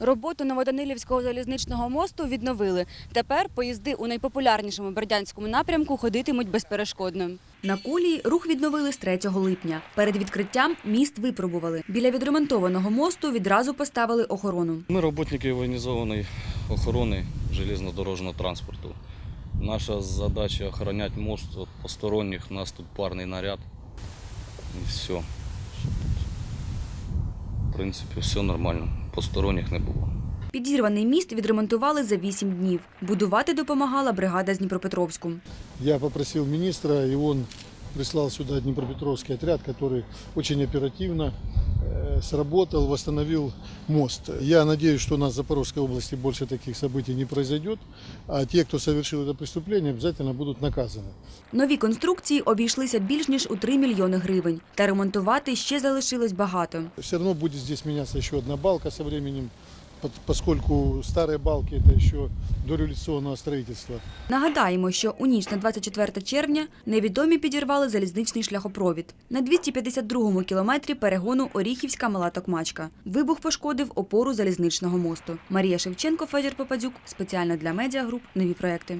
Роботу Новоданилівського залізничного мосту відновили. Тепер поїзди у найпопулярнішому бердянському напрямку ходитимуть безперешкодно. На колії рух відновили з 3 липня. Перед відкриттям міст випробували. Біля відремонтованого мосту відразу поставили охорону. Ми роботники воєнізованої охорони железнодорожного транспорту. Наша задача охороняти мост від посторонніх. У нас тут парний наряд. І все. Принципі, все нормально. Посторонніх не було. Підірваний міст відремонтували за 8 днів. Будувати допомагала бригада з Дніпропетровську. Я попросив міністра, і він прислав сюди Дніпропетровський отряд, який дуже оперативно сработал, восстановил мост. Я надеюсь, что у нас в Запорожской области больше таких событий не произойдет, а те, кто совершил это преступление, обязательно будут наказаны. Нові конструкції обійшлися більш ніж у 3 мільйони гривень. Та ремонтувати ще залишилось багато. Все равно будет здесь меняться еще одна балка со временем, по- поскольку старые балки это еще дореволюционного строительства. Нагадаємо, що у ніч на 24 червня невідомі підірвали залізничний шляхопровід. На 252-му кілометрі перегону Оріхівська Мала Токмачка. Вибух пошкодив опору залізничного мосту. Марія Шевченко, Федір Попадюк. Спеціально для медіагруп. Нові проекти.